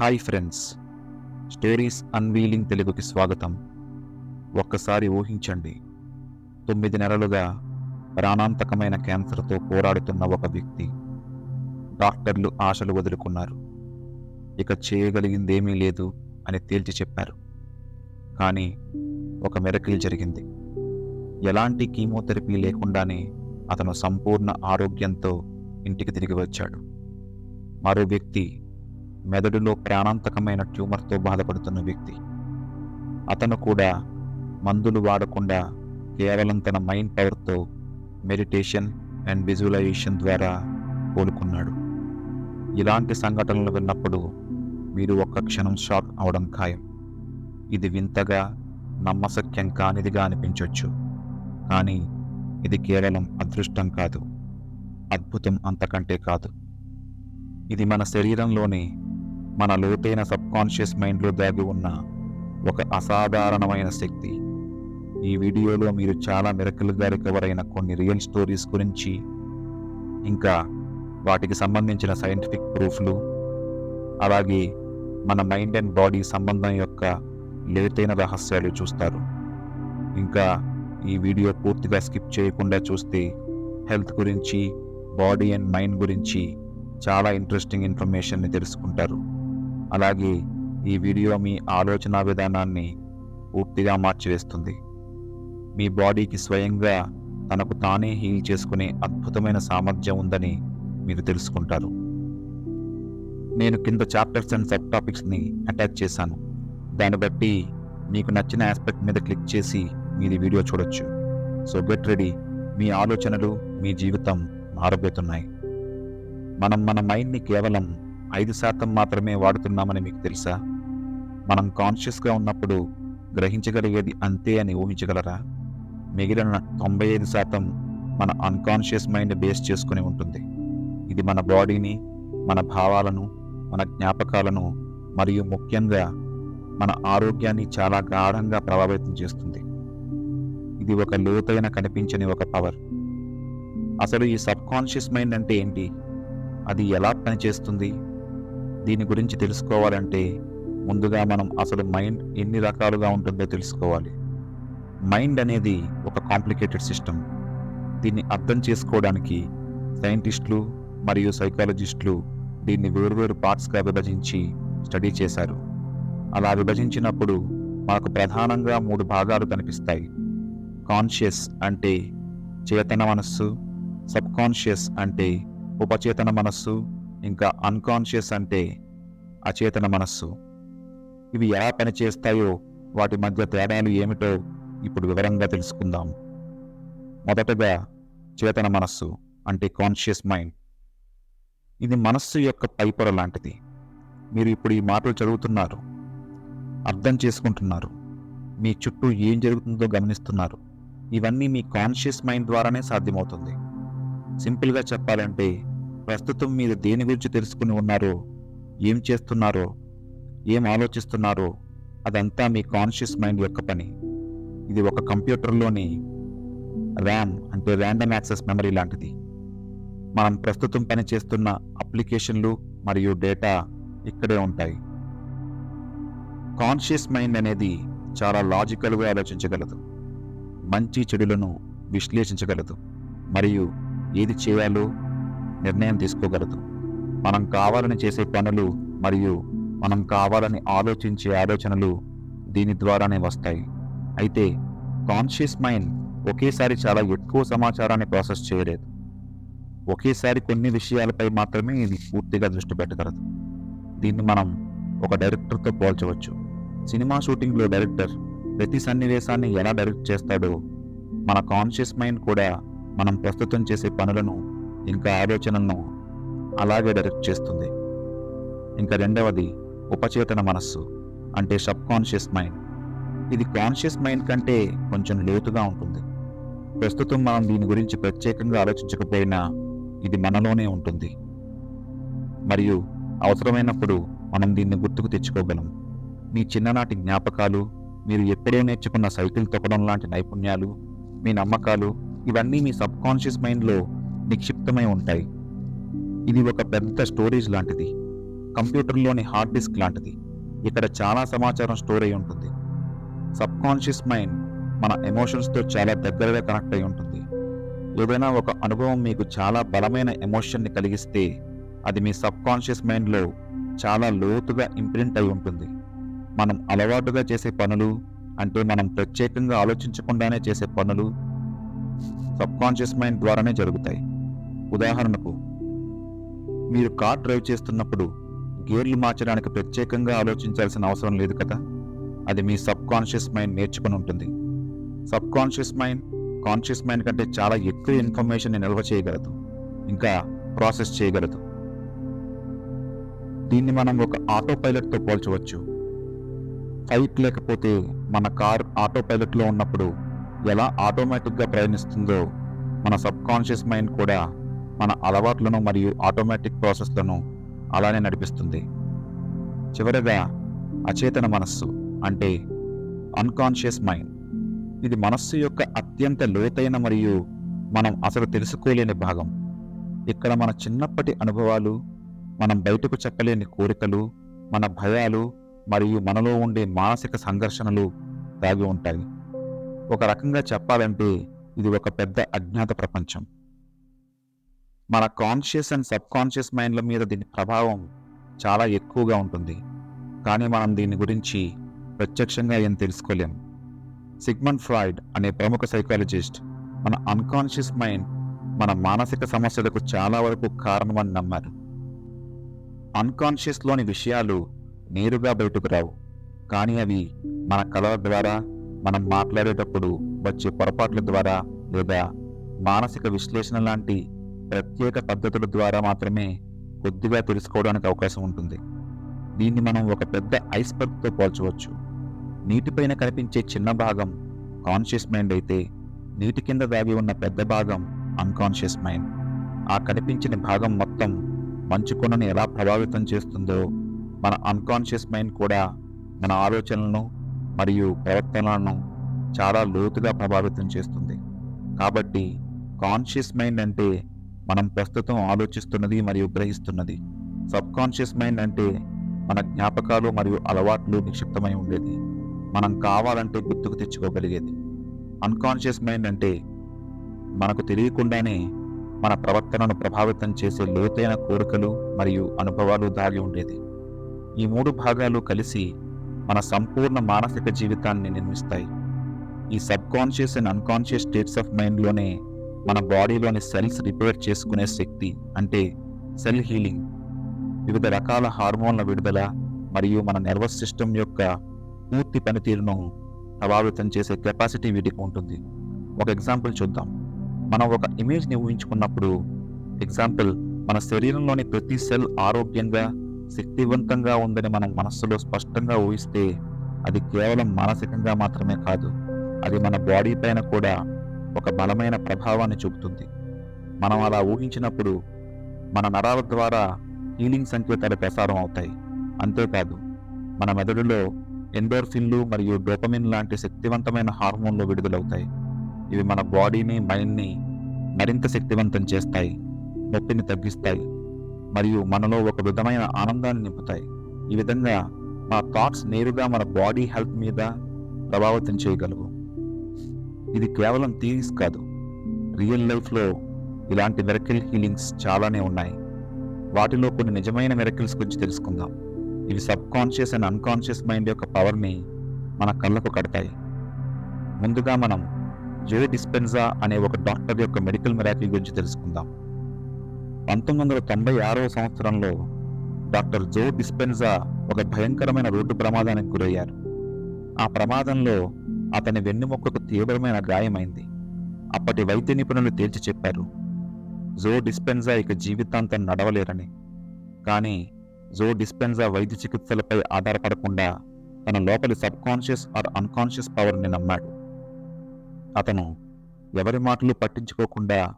Hi friends. Stories unveiling తెలుగుకి స్వాగతం. ఒక్కసారి ఊహించండి. తొమ్మిది నెలలుగా ప్రాణాంతకమైన క్యాన్సర్తో పోరాడుతున్న ఒక వ్యక్తి డాక్టర్లు ఆశలు వదులుకున్నారు. ఇక చేయగలిగిందేమీ లేదు అని తేల్చి చెప్పారు. కానీ ఒక మెరకిల్ జరిగింది. ఎలాంటి కీమోథెరపీ లేకుండానే అతను సంపూర్ణ ఆరోగ్యంతో ఇంటికి తిరిగి వచ్చాడు. మరో వ్యక్తి మెదడులో ప్రాణాంతకమైన ట్యూమర్తో బాధపడుతున్న వ్యక్తి. అతను కూడా మందులు వాడకుండా కేవలం తన మైండ్ పవర్తో మెడిటేషన్ అండ్ విజువలైజేషన్ ద్వారా కోలుకున్నాడు. ఇలాంటి సంఘటనలు విన్నప్పుడు మీరు ఒక్క క్షణం షాక్ అవడం ఖాయం. ఇది వింతగా నమ్మశక్యం కానిదిగా అనిపించవచ్చు కానీ ఇది కేవలం అదృష్టం కాదు. అద్భుతం అంతకంటే కాదు. ఇది మన శరీరంలోని మన లోతైన సబ్కాన్షియస్ మైండ్లో దాగి ఉన్న ఒక అసాధారణమైన శక్తి. ఈ వీడియోలో మీరు చాలా మిరకలుగా రికవర్ అయిన కొన్ని రియల్ స్టోరీస్ గురించి ఇంకా వాటికి సంబంధించిన సైంటిఫిక్ ప్రూఫ్లు అలాగే మన మైండ్ అండ్ బాడీ సంబంధం యొక్క లోతైన రహస్యాలు చూస్తారు. ఇంకా ఈ వీడియో పూర్తిగా స్కిప్ చేయకుండా చూస్తే హెల్త్ గురించి బాడీ అండ్ మైండ్ గురించి చాలా ఇంట్రెస్టింగ్ ఇన్ఫర్మేషన్ని తెలుసుకుంటారు. అలాగే ఈ వీడియో మీ ఆలోచన విధానాన్ని పూర్తిగా మార్చివేస్తుంది. మీ బాడీకి స్వయంగా తనకు తానే హీల్ చేసుకునే అద్భుతమైన సామర్థ్యం ఉందని మీరు తెలుసుకుంటారు. నేను కింద చాప్టర్స్ అండ్ సబ్ టాపిక్స్ని అటాచ్ చేశాను. దాన్ని బట్టి మీకు నచ్చిన ఆస్పెక్ట్ మీద క్లిక్ చేసి మీరు వీడియో చూడొచ్చు. So get ready. మీ ఆలోచనలు మీ జీవితం మారబోతున్నాయి. మనం మన మైండ్ని కేవలం ఐదు శాతం మాత్రమే వాడుతున్నామని మీకు తెలుసా? మనం కాన్షియస్గా ఉన్నప్పుడు గ్రహించగలిగేది అంతే అని ఊహించగలరా? మిగిలిన తొంభై ఐదు శాతం మన అన్కాన్షియస్ మైండ్ బేస్ చేసుకుని ఉంటుంది. ఇది మన బాడీని మన భావాలను మన జ్ఞాపకాలను మరియు ముఖ్యంగా మన ఆరోగ్యాన్ని చాలా గాఢంగా ప్రభావితం చేస్తుంది. ఇది ఒక లోతైన కనిపించని ఒక పవర్ అసలు ఈ సబ్ కాన్షియస్ మైండ్ అంటే ఏంటి? అది ఎలా పనిచేస్తుంది? దీని గురించి తెలుసుకోవాలంటే ముందుగా మనం అసలు మైండ్ ఎన్ని రకాలుగా ఉంటుందో తెలుసుకోవాలి. మైండ్ అనేది ఒక కాంప్లికేటెడ్ సిస్టమ్. దీన్ని అర్థం చేసుకోవడానికి సైంటిస్టులు మరియు సైకాలజిస్టులు దీన్ని వేరువేరు పార్ట్స్గా విభజించి స్టడీ చేశారు. అలా విభజించినప్పుడు మనకు ప్రధానంగా మూడు భాగాలు కనిపిస్తాయి. కాన్షియస్ అంటే చేతన మనస్సు సబ్ కాన్షియస్ అంటే ఉపచేతన మనస్సు ఇంకా అన్కాన్షియస్ అంటే అచేతన మనస్సు. ఇవి ఎలా పనిచేస్తాయో వాటి మధ్య తేడాలు ఏమిటో ఇప్పుడు వివరంగా తెలుసుకుందాం. మొదటగా చేతన మనస్సు అంటే కాన్షియస్ మైండ్ ఇది మనస్సు యొక్క పైపొర లాంటిది. మీరు ఇప్పుడు ఈ మాటలు చదువుతున్నారు. అర్థం చేసుకుంటున్నారు. మీ చుట్టూ ఏం జరుగుతుందో గమనిస్తున్నారు. ఇవన్నీ మీ కాన్షియస్ మైండ్ ద్వారానే సాధ్యమవుతుంది. సింపుల్గా చెప్పాలంటే ప్రస్తుతం మీరు దేని గురించి తెలుసుకుని ఉన్నారో ఏం చేస్తున్నారో ఏం ఆలోచిస్తున్నారో అదంతా మీ కాన్షియస్ మైండ్ యొక్క పని. ఇది ఒక కంప్యూటర్లోని ర్యామ్ అంటే ర్యాండమ్ యాక్సెస్ మెమరీ లాంటిది. మనం ప్రస్తుతం పనిచేస్తున్న అప్లికేషన్లు మరియు డేటా ఇక్కడే ఉంటాయి. కాన్షియస్ మైండ్ అనేది చాలా లాజికల్గా ఆలోచించగలదు. మంచి చెడులను విశ్లేషించగలదు. మరియు ఏది చేయాలో నిర్ణయం తీసుకోగలదు. మనం కావాలని చేసే పనులు మరియు మనం కావాలని ఆలోచించే ఆలోచనలు దీని ద్వారానే వస్తాయి. అయితే కాన్షియస్ మైండ్ ఒకేసారి చాలా ఎక్కువ సమాచారాన్ని ప్రాసెస్ చేయలేదు. ఒకేసారి కొన్ని విషయాలపై మాత్రమే ఇది పూర్తిగా దృష్టి పెట్టగలదు. దీన్ని మనం ఒక డైరెక్టర్తో పోల్చవచ్చు. సినిమా షూటింగ్లో డైరెక్టర్ ప్రతి సన్నివేశాన్ని ఎలా డైరెక్ట్ చేస్తాడో మన కాన్షియస్ మైండ్ కూడా మనం ప్రస్తుతం చేసే పనులను ఇంకా ఆలోచనలను అలాగే డైరెక్ట్ చేస్తుంది. ఇంకా రెండవది ఉపచేతన మనస్సు అంటే సబ్ కాన్షియస్ మైండ్ ఇది కాన్షియస్ మైండ్ కంటే కొంచెం లోతుగా ఉంటుంది. ప్రస్తుతం మనం దీని గురించి ప్రత్యేకంగా ఆలోచించకపోయినా ఇది మనలోనే ఉంటుంది. మరియు అవసరమైనప్పుడు మనం దీన్ని గుర్తుకు తెచ్చుకోగలం. మీ చిన్ననాటి జ్ఞాపకాలు మీరు ఎప్పుడో నేర్చుకున్న సైకిల్ తొక్కడం లాంటి నైపుణ్యాలు మీ నమ్మకాలు ఇవన్నీ మీ సబ్ కాన్షియస్ మైండ్లో నిక్షిప్తమై ఉంటాయి. ఇది ఒక పెద్ద స్టోరేజ్ లాంటిది. కంప్యూటర్లోని హార్డ్ డిస్క్ లాంటిది. ఇక్కడ చాలా సమాచారం స్టోర్ అయి ఉంటుంది. సబ్ కాన్షియస్ మైండ్ మన ఎమోషన్స్తో చాలా దగ్గరగా కనెక్ట్ అయి ఉంటుంది. ఏదైనా ఒక అనుభవం మీకు చాలా బలమైన ఎమోషన్ని కలిగిస్తే అది మీ సబ్ కాన్షియస్ మైండ్లో చాలా లోతుగా ఇంప్రింట్ అయి ఉంటుంది. మనం అలవాటుగా చేసే పనులు అంటే మనం ప్రత్యేకంగా ఆలోచించకుండానే చేసే పనులు సబ్ కాన్షియస్ మైండ్ ద్వారానే జరుగుతాయి. ఉదాహరణకు మీరు కార్ డ్రైవ్ చేస్తున్నప్పుడు గేర్లు మార్చడానికి ప్రత్యేకంగా ఆలోచించాల్సిన అవసరం లేదు కదా? అది మీ సబ్ కాన్షియస్ మైండ్ నేర్చుకుని ఉంటుంది. Subconscious mind conscious mind కంటే చాలా ఎక్కువ ఇన్ఫర్మేషన్ నిల్వ చేయగలదు. ఇంకా ప్రాసెస్ చేయగలదు. దీన్ని మనం ఒక ఆటో పైలట్తో పోల్చవచ్చు. ఫైట్ లేకపోతే మన కార్ ఆటో పైలట్లో ఉన్నప్పుడు ఎలా ఆటోమేటిక్గా ప్రయాణిస్తుందో మన సబ్ కాన్షియస్ మైండ్ కూడా మన అలవాట్లను మరియు ఆటోమేటిక్ ప్రాసెస్లను అలానే నడిపిస్తుంది. చివరిగా అచేతన మనస్సు అంటే అన్కాన్షియస్ మైండ్ ఇది మనస్సు యొక్క అత్యంత లోతైన మరియు మనం అసలు తెలుసుకోలేని భాగం. ఇక్కడ మన చిన్నప్పటి అనుభవాలు మనం బయటకు చెప్పలేని కోరికలు మన భయాలు మరియు మనలో ఉండే మానసిక సంఘర్షణలు దాగి ఉంటాయి. ఒక రకంగా చెప్పాలంటే ఇది ఒక పెద్ద అజ్ఞాత ప్రపంచం. మన కాన్షియస్ అండ్ సబ్ కాన్షియస్ మైండ్ల మీద దీని ప్రభావం చాలా ఎక్కువగా ఉంటుంది. కానీ మనం దీని గురించి ప్రత్యక్షంగా ఏం తెలుసుకోలేం. సిగ్మండ్ ఫ్రాయిడ్ అనే ప్రముఖ సైకాలజిస్ట్ మన అన్కాన్షియస్ మైండ్ మన మానసిక సమస్యలకు చాలా వరకు కారణమని నమ్మారు. అన్కాన్షియస్లోని విషయాలు నేరుగా బయటకు రావు. కానీ అవి మన కళల ద్వారా మనం మాట్లాడేటప్పుడు వచ్చే పొరపాట్ల ద్వారా లేదా మానసిక విశ్లేషణ లాంటి ప్రత్యేక పద్ధతుల ద్వారా మాత్రమే కొద్దిగా తెలుసుకోవడానికి అవకాశం ఉంటుంది. దీన్ని మనం ఒక పెద్ద ఐస్బర్గ్తో పోల్చవచ్చు. నీటిపైన కనిపించే చిన్న భాగం కాన్షియస్ మైండ్ అయితే నీటి కింద దాగి ఉన్న పెద్ద భాగం అన్కాన్షియస్ మైండ్ ఆ కనిపించిన భాగం మొత్తం మంచు కొనను ఎలా ప్రభావితం చేస్తుందో మన అన్కాన్షియస్ మైండ్ కూడా మన ఆలోచనలను మరియు ప్రవర్తనలను చాలా లోతుగా ప్రభావితం చేస్తుంది. కాబట్టి కాన్షియస్ మైండ్ అంటే మనం ప్రస్తుతం ఆలోచిస్తున్నది మరియు గ్రహిస్తున్నది. సబ్ కాన్షియస్ మైండ్ అంటే మన జ్ఞాపకాలు మరియు అలవాట్లు నిక్షిప్తమై ఉండేది. మనం కావాలంటే గుర్తుకు తెచ్చుకోగలిగేది. అన్కాన్షియస్ మైండ్ అంటే మనకు తెలియకుండానే మన ప్రవర్తనను ప్రభావితం చేసే లోతైన కోరికలు మరియు అనుభవాలు దాగి ఉండేది. ఈ మూడు భాగాలు కలిసి మన సంపూర్ణ మానసిక జీవితాన్ని నిర్మిస్తాయి. ఈ subconscious and unconscious states of మైండ్లోనే మన బాడీలోని సెల్స్ రిపేర్ చేసుకునే శక్తి అంటే సెల్ హీలింగ్. వివిధ రకాల హార్మోన్ల విడుదల మరియు మన నర్వస్ సిస్టమ్ యొక్క పూర్తి పనితీరును ప్రభావితం చేసే కెపాసిటీ వీటికి ఉంటుంది. ఒక ఎగ్జాంపుల్ చూద్దాం. మనం ఒక ఇమేజ్ని ఊహించుకున్నప్పుడు ఎగ్జాంపుల్ మన శరీరంలోని ప్రతి సెల్ ఆరోగ్యంగా శక్తివంతంగా ఉందని మనం మనస్సులో స్పష్టంగా ఊహిస్తే అది కేవలం మానసికంగా మాత్రమే కాదు అది మన బాడీ పైన కూడా ఒక బలమైన ప్రభావాన్ని చూపుతుంది. మనం అలా ఊహించినప్పుడు మన నరాల ద్వారా హీలింగ్ సంకేతాలు ప్రసారం అవుతాయి. అంతేకాదు మన మెదడులో ఎండోర్ఫిన్లు మరియు డోపమిన్ లాంటి శక్తివంతమైన హార్మోన్లు విడుదలవుతాయి. ఇవి మన బాడీని మైండ్ని మరింత శక్తివంతం చేస్తాయి నొప్పిని తగ్గిస్తాయి మరియు మనలో ఒక విధమైన ఆనందాన్ని నింపుతాయి. ఈ విధంగా మా థాట్స్ నేరుగా మన బాడీ హెల్త్ మీద ప్రభావితం చేయగలవు. ఇది కేవలం థీరీస్ కాదు. రియల్ లైఫ్లో ఇలాంటి మెరకిల్ హీలింగ్స్ చాలానే ఉన్నాయి. వాటిలో కొన్ని నిజమైన మెరకిల్స్ గురించి తెలుసుకుందాం. ఇవి subconscious and unconscious mind యొక్క పవర్ని మన కళ్ళకు కడతాయి. ముందుగా మనం జో డిస్పెన్జా అనే ఒక డాక్టర్ యొక్క మెడికల్ మెరాకిల్ గురించి తెలుసుకుందాం. పంతొమ్మిది వందల తొంభై ఆరవ సంవత్సరంలో డాక్టర్ జో డిస్పెన్జా ఒక భయంకరమైన రోడ్డు ప్రమాదానికి గురయ్యారు. ఆ ప్రమాదంలో అతని వెన్నుముక్కకు తీవ్రమైన గాయమైంది. అప్పటి వైద్య నిపుణులు తేల్చి చెప్పారు జో డిస్పెన్జా ఇక జీవితాంతం నడవలేరని. కానీ జో డిస్పెన్జా వైద్య చికిత్సలపై ఆధారపడకుండా తన లోపలి సబ్కాన్షియస్ ఆర్ అన్కాన్షియస్ పవర్ని నమ్మాడు. అతను ఎవరి మాటలు పట్టించుకోకుండా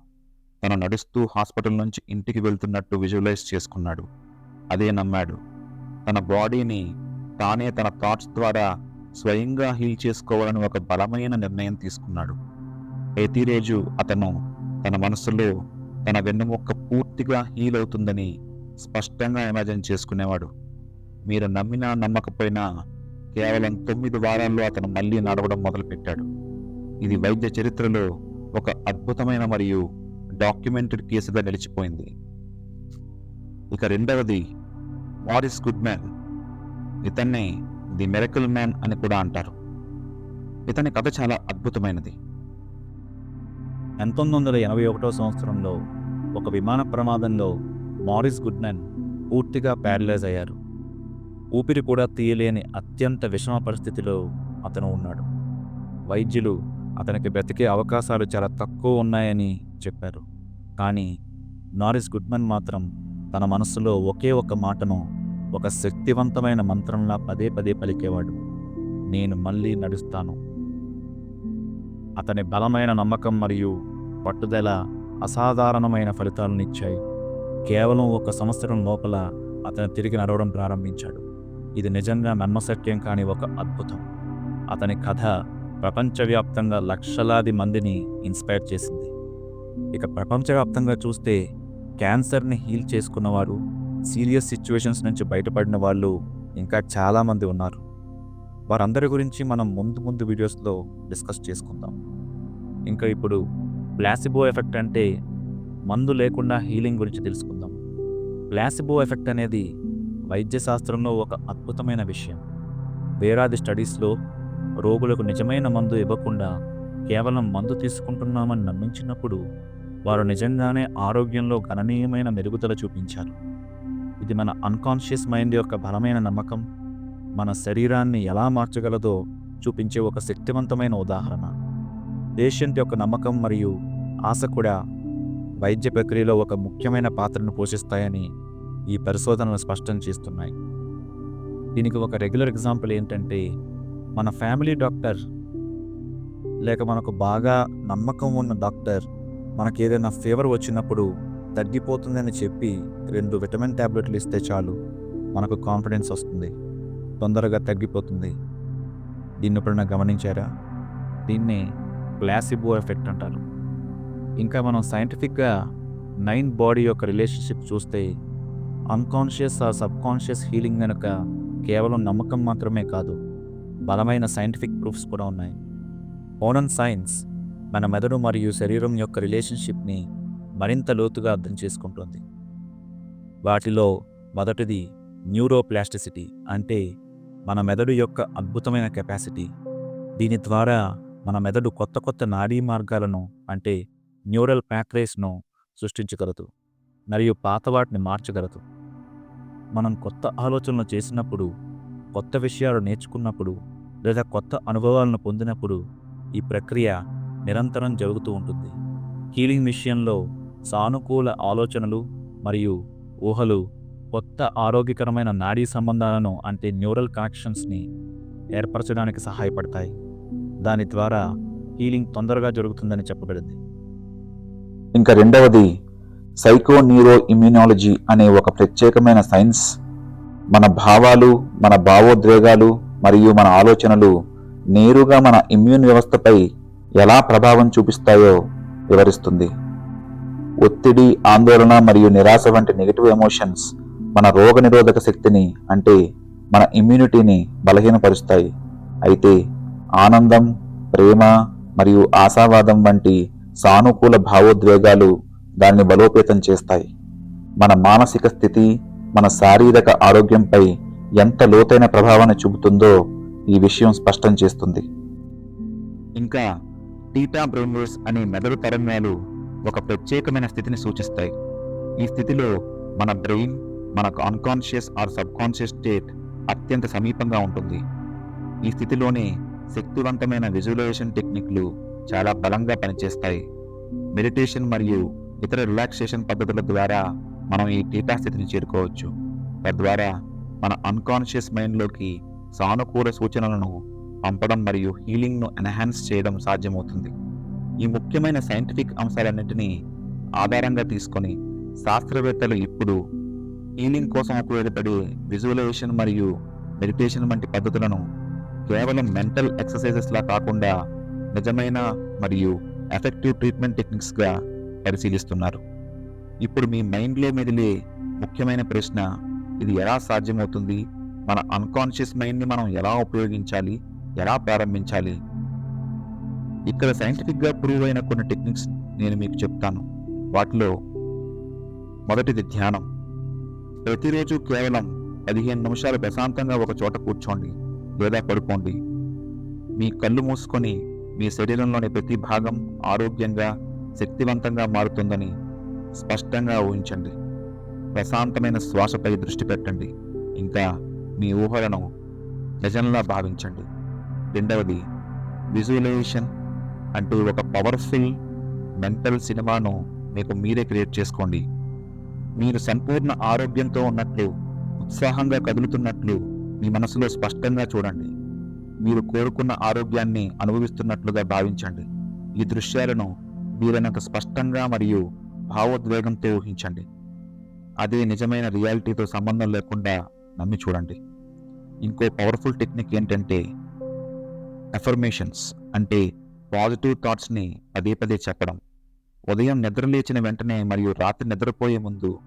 తను నడుస్తూ హాస్పిటల్ నుంచి ఇంటికి వెళ్తున్నట్టు విజువలైజ్ చేసుకున్నాడు. అదే నమ్మాడు. తన బాడీని తానే తన థాట్స్ ద్వారా స్వయంగా హీల్ చేసుకోవాలని ఒక బలమైన నిర్ణయం తీసుకున్నాడు. ప్రతిరోజు అతను తన మనసులో తన వెన్నుముక్క పూర్తిగా హీల్ అవుతుందని స్పష్టంగా ఇమాజిన్ చేసుకునేవాడు. మీరు నమ్మినా నమ్మకపోయినా కేవలం తొమ్మిది వారాల్లో అతను మళ్ళీ నడవడం మొదలుపెట్టాడు. ఇది వైద్య చరిత్రలో ఒక అద్భుతమైన మరియు డాక్యుమెంటెడ్ కేసుగా నిలిచిపోయింది. ఇక రెండవది మారిస్ గుడ్మ్యాన్ ఇతన్నే ది మెరకుల్ మ్యాన్ అని కూడా అంటారు. ఇతని కథ చాలా అద్భుతమైనది. పంతొమ్మిది వందల ఎనభై ఒకటో సంవత్సరంలో ఒక విమాన ప్రమాదంలో మారిస్ గుడ్మెన్ పూర్తిగా ప్యారలైజ్ అయ్యారు. ఊపిరి కూడా తీయలేని అత్యంత విషమ పరిస్థితిలో అతను ఉన్నాడు. వైద్యులు అతనికి బ్రతికే అవకాశాలు చాలా తక్కువ ఉన్నాయని చెప్పారు. కానీ నారిస్ గుడ్మన్ మాత్రం తన మనసులో ఒకే ఒక మాటను ఒక శక్తివంతమైన మంత్రంలా పదే పదే పలికేవాడు. నేను మళ్ళీ నడుస్తాను. అతని బలమైన నమ్మకం మరియు పట్టుదల అసాధారణమైన ఫలితాలనిచ్చాయి. కేవలం ఒక సంవత్సరం లోపల అతను తిరిగి నడవడం ప్రారంభించాడు. ఇది నిజంగా నమ్మసత్యం కాని ఒక అద్భుతం. అతని కథ ప్రపంచవ్యాప్తంగా లక్షలాది మందిని ఇన్స్పైర్ చేసింది. ఇక ప్రపంచవ్యాప్తంగా చూస్తే క్యాన్సర్ని హీల్ చేసుకున్నవారు సీరియస్ సిచ్యువేషన్స్ నుంచి బయటపడిన వాళ్ళు ఇంకా చాలామంది ఉన్నారు. వారందరి గురించి మనం ముందు ముందు వీడియోస్లో డిస్కస్ చేసుకుందాం. ఇంకా ఇప్పుడు ప్లాసిబో ఎఫెక్ట్ అంటే మందు లేకుండా హీలింగ్ గురించి తెలుసుకుందాం. ప్లాసిబో ఎఫెక్ట్ అనేది వైద్యశాస్త్రంలో ఒక అద్భుతమైన విషయం. వేలాది స్టడీస్లో రోగులకు నిజమైన మందు ఇవ్వకుండా కేవలం మందు తీసుకుంటున్నామని నమ్మించినప్పుడు వారు నిజంగానే ఆరోగ్యంలో గణనీయమైన మెరుగుదల చూపించారు. ఇది మన అన్కాన్షియస్ మైండ్ యొక్క బలమైన నమ్మకం. మన శరీరాన్ని ఎలా మార్చగలదో చూపించే ఒక శక్తివంతమైన ఉదాహరణ. పేషెంట్ యొక్క నమ్మకం మరియు ఆశ కూడా వైద్య ప్రక్రియలో ఒక ముఖ్యమైన పాత్రను పోషిస్తాయని ఈ పరిశోధనలు స్పష్టం చేస్తున్నాయి. దీనికి ఒక రెగ్యులర్ ఎగ్జాంపుల్ ఏంటంటే మన ఫ్యామిలీ డాక్టర్ లేక మనకు బాగా నమ్మకం ఉన్న డాక్టర్ మనకి ఏదైనా ఫీవర్ వచ్చినప్పుడు తగ్గిపోతుందని చెప్పి రెండు విటమిన్ ట్యాబ్లెట్లు ఇస్తే చాలు. మనకు కాన్ఫిడెన్స్ వస్తుంది. తొందరగా తగ్గిపోతుంది. దీన్ని ఎప్పుడైనా గమనించారా? దీన్ని ప్లాసిబో ఎఫెక్ట్ అంటారు. ఇంకా మనం సైంటిఫిక్గా నైన్ బాడీ యొక్క రిలేషన్షిప్ చూస్తే అన్కాన్షియస్ ఆ సబ్కాన్షియస్ హీలింగ్ కనుక కేవలం నమ్మకం మాత్రమే కాదు బలమైన సైంటిఫిక్ ప్రూఫ్స్ కూడా ఉన్నాయి. ఓనన్ సైన్స్ మన మెదడు మరియు శరీరం యొక్క రిలేషన్షిప్ని మరింత లోతుగా అర్థం చేసుకుంటుంది. వాటిలో మొదటిది న్యూరోప్లాస్టిసిటీ అంటే మన మెదడు యొక్క అద్భుతమైన కెపాసిటీ. దీని ద్వారా మన మెదడు కొత్త కొత్త నాడీ మార్గాలను అంటే న్యూరల్ ప్యాక్రేస్ను సృష్టించగలదు మరియు పాత వాటిని మార్చగలదు. మనం కొత్త ఆలోచనలు చేసినప్పుడు కొత్త విషయాలు నేర్చుకున్నప్పుడు లేదా కొత్త అనుభవాలను పొందినప్పుడు ఈ ప్రక్రియ నిరంతరం జరుగుతూ ఉంటుంది. హీలింగ్ విషయంలో సానుకూల ఆలోచనలు మరియు ఊహలు కొత్త ఆరోగ్యకరమైన నాడీ సంబంధాలను అంటే న్యూరల్ కనెక్షన్స్ని ఏర్పరచడానికి సహాయపడతాయి. దాని ద్వారా హీలింగ్ తొందరగా జరుగుతుందని చెప్పబడింది. ఇంకా రెండవది సైకో న్యూరో ఇమ్యూనాలజీ అనే ఒక ప్రత్యేకమైన సైన్స్ మన భావాలు మన భావోద్వేగాలు మరియు మన ఆలోచనలు నేరుగా మన ఇమ్యూన్ వ్యవస్థపై ఎలా ప్రభావం చూపిస్తాయో వివరిస్తుంది. ఒత్తిడి ఆందోళన మరియు నిరాశ వంటి నెగిటివ్ ఎమోషన్స్ మన రోగనిరోధక శక్తిని అంటే మన ఇమ్యూనిటీని బలహీనపరుస్తాయి. అయితే ఆనందం ప్రేమ మరియు ఆశావాదం వంటి సానుకూల భావోద్వేగాలు దాన్ని బలోపేతం చేస్తాయి. మన మానసిక స్థితి మన శారీరక ఆరోగ్యంపై ఎంత లోతైన ప్రభావాన్ని చూపుతుందో ఈ విషయం స్పష్టం చేస్తుంది. ఇంకా టీటా బ్రౌన్వర్స్ అనే మెదడు తరంగాలు ఒక ప్రత్యేకమైన స్థితిని సూచిస్తాయి. ఈ స్థితిలో మన బ్రెయిన్ మనకు అన్కాన్షియస్ ఆర్ సబ్కాన్షియస్ స్టేట్ అత్యంత సమీపంగా ఉంటుంది. ఈ స్థితిలోనే శక్తివంతమైన విజువలైజేషన్ టెక్నిక్లు చాలా బలంగా పనిచేస్తాయి. మెడిటేషన్ మరియు ఇతర రిలాక్సేషన్ పద్ధతుల ద్వారా మనం ఈ టీటా స్థితిని చేరుకోవచ్చు. తద్వారా మన అన్కాన్షియస్ మైండ్లోకి సానుకూల సూచనలను పంపడం మరియు హీలింగ్ను ఎన్హాన్స్ చేయడం సాధ్యమవుతుంది. ఈ ముఖ్యమైన సైంటిఫిక్ అంశాలన్నింటినీ ఆధారంగా తీసుకొని శాస్త్రవేత్తలు ఇప్పుడు హీలింగ్ కోసం ఉపయోగపడే విజువలైజేషన్ మరియు మెడిటేషన్ వంటి పద్ధతులను కేవలం మెంటల్ ఎక్సర్సైజెస్లా కాకుండా నిజమైన మరియు ఎఫెక్టివ్ ట్రీట్మెంట్ టెక్నిక్స్గా పరిశీలిస్తున్నారు. ఇప్పుడు మీ మైండ్లో మెదిలే ముఖ్యమైన ప్రశ్న ఇది ఎలా సాధ్యమవుతుంది? మన అన్కాన్షియస్ మైండ్ని మనం ఎలా ఉపయోగించాలి? ఎలా ప్రారంభించాలి? ఇక్కడ సైంటిఫిక్గా ప్రూవ్ అయిన కొన్ని టెక్నిక్స్ నేను మీకు చెప్తాను. వాటిలో మొదటిది ధ్యానం. ప్రతిరోజు కేవలం పదిహేను నిమిషాలు ప్రశాంతంగా ఒక చోట కూర్చోండి లేదా పడుకోండి. మీ కళ్ళు మూసుకొని మీ శరీరంలోని ప్రతి భాగం ఆరోగ్యంగా శక్తివంతంగా మారుతుందని స్పష్టంగా ఊహించండి. ప్రశాంతమైన శ్వాసపై దృష్టి పెట్టండి. ఇంకా మీ ఊహలను నిజంలా భావించండి. రెండవది విజువలైజేషన్ అంటూ ఒక పవర్ఫుల్ మెంటల్ సినిమాను మీకు మీరే క్రియేట్ చేసుకోండి. మీరు సంపూర్ణ ఆరోగ్యంతో ఉన్నట్లు ఉత్సాహంగా కదులుతున్నట్లు మీ మనసులో స్పష్టంగా చూడండి. మీరు కోరుకున్న ఆరోగ్యాన్ని అనుభవిస్తున్నట్లుగా భావించండి. ఈ దృశ్యాలను వీలైనంత స్పష్టంగా మరియు భావోద్వేగంతో ఊహించండి. అదే నిజమైన రియాలిటీతో సంబంధం లేకుండా నమ్మి చూడండి. ఇంకో పవర్ఫుల్ టెక్నిక్ ఏంటంటే అఫర్మేషన్స్ అంటే పాజిటివ్ థాట్స్ని పదే పదే చెప్పడం. ఉదయం నిద్రలేచిన వెంటనే మరియు రాత్రి నిద్రపోయే ముందు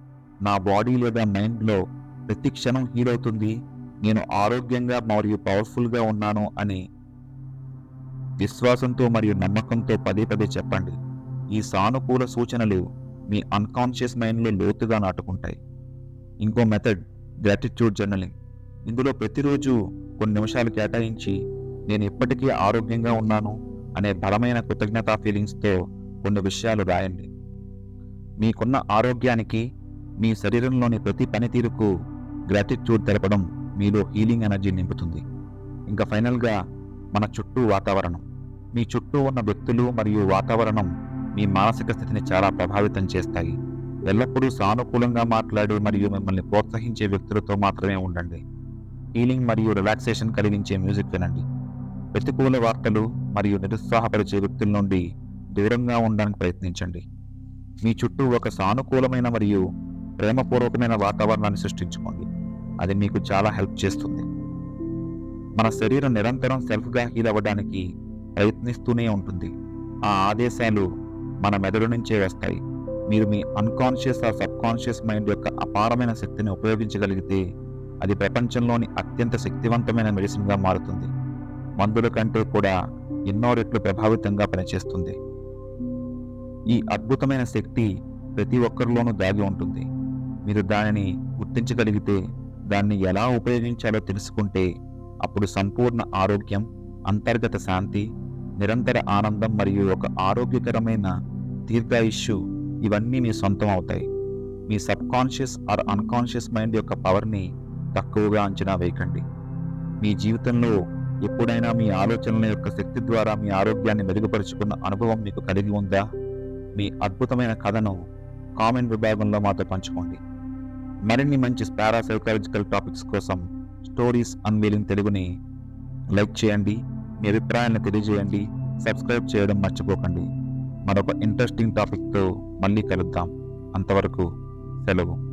నా బాడీ లేదా మైండ్లో ప్రతి క్షణం హీల్ అవుతుంది నేను ఆరోగ్యంగా మరియు పవర్ఫుల్గా ఉన్నాను అని విశ్వాసంతో మరియు నమ్మకంతో పదే పదే చెప్పండి. ఈ సానుకూల సూచనలు మీ అన్కాన్షియస్ మైండ్లో లోతుగా నాటుకుంటాయి. ఇంకో మెథడ్ గ్రాటిట్యూడ్ జర్నలింగ్. ఇందులో ప్రతిరోజు కొన్ని నిమిషాలు కేటాయించి నేను ఇప్పటికీ ఆరోగ్యంగా ఉన్నాను అనే బలమైన కృతజ్ఞతా ఫీలింగ్స్తో కొన్ని విషయాలు రాయండి. మీకున్న ఆరోగ్యానికి మీ శరీరంలోని ప్రతి పనితీరుకు గ్రాటిట్యూడ్ తెలపడం మీలో హీలింగ్ ఎనర్జీ నింపుతుంది. ఇంకా ఫైనల్గా మన చుట్టూ వాతావరణం. మీ చుట్టూ ఉన్న వ్యక్తులు మరియు వాతావరణం మీ మానసిక స్థితిని చాలా ప్రభావితం చేస్తాయి. ఎల్లప్పుడూ సానుకూలంగా మాట్లాడి మరియు మిమ్మల్ని ప్రోత్సహించే వ్యక్తులతో మాత్రమే ఉండండి. హీలింగ్ మరియు రిలాక్సేషన్ కలిగించే మ్యూజిక్ వినండి. ప్రతికూల వార్తలు మరియు నిరుత్సాహపరిచే వ్యక్తుల నుండి దూరంగా ఉండడానికి ప్రయత్నించండి. మీ చుట్టూ ఒక సానుకూలమైన మరియు ప్రేమపూర్వకమైన వాతావరణాన్ని సృష్టించుకోండి. అది మీకు చాలా హెల్ప్ చేస్తుంది. మన శరీరం నిరంతరం సెల్ఫ్గా హీల్ అవ్వడానికి ప్రయత్నిస్తూనే ఉంటుంది. ఆ ఆదేశాలు మన మెదడు నుంచే వేస్తాయి. మీరు మీ అన్కాన్షియస్ ఆ సబ్కాన్షియస్ మైండ్ యొక్క అపారమైన శక్తిని ఉపయోగించగలిగితే అది ప్రపంచంలోని అత్యంత శక్తివంతమైన మెడిసిన్గా మారుతుంది. మందుల కంటే కూడా ఎన్నో రెట్లు ప్రభావితంగా పనిచేస్తుంది. ఈ అద్భుతమైన శక్తి ప్రతి ఒక్కరిలోనూ దాగి ఉంటుంది. మీరు దానిని గుర్తించగలిగితే దాన్ని ఎలా ఉపయోగించాలో తెలుసుకుంటే అప్పుడు సంపూర్ణ ఆరోగ్యం అంతర్గత శాంతి నిరంతర ఆనందం మరియు ఒక ఆరోగ్యకరమైన దీర్ఘాయుష్యు ఇవన్నీ మీ సొంతం అవుతాయి. మీ సబ్కాన్షియస్ ఆర్ అన్కాన్షియస్ మైండ్ యొక్క పవర్ని తక్కువగా అంచనా వేయకండి. మీ జీవితంలో ఎప్పుడైనా మీ ఆలోచనల యొక్క శక్తి ద్వారా మీ ఆరోగ్యాన్ని మెరుగుపరుచుకున్న అనుభవం మీకు కలిగి ఉందా? మీ అద్భుతమైన కథను కామెంట్ విభాగంలో మాతో పంచుకోండి. మరిన్ని మంచి పారాసైకాలజికల్ టాపిక్స్ కోసం స్టోరీస్ అన్వీలింగ్ తెలుగుని లైక్ చేయండి మీ అభిప్రాయాలను తెలియజేయండి సబ్స్క్రైబ్ చేయడం మర్చిపోకండి. మరొక ఇంట్రెస్టింగ్ టాపిక్తో మళ్ళీ కలుద్దాం. అంతవరకు సెలవు.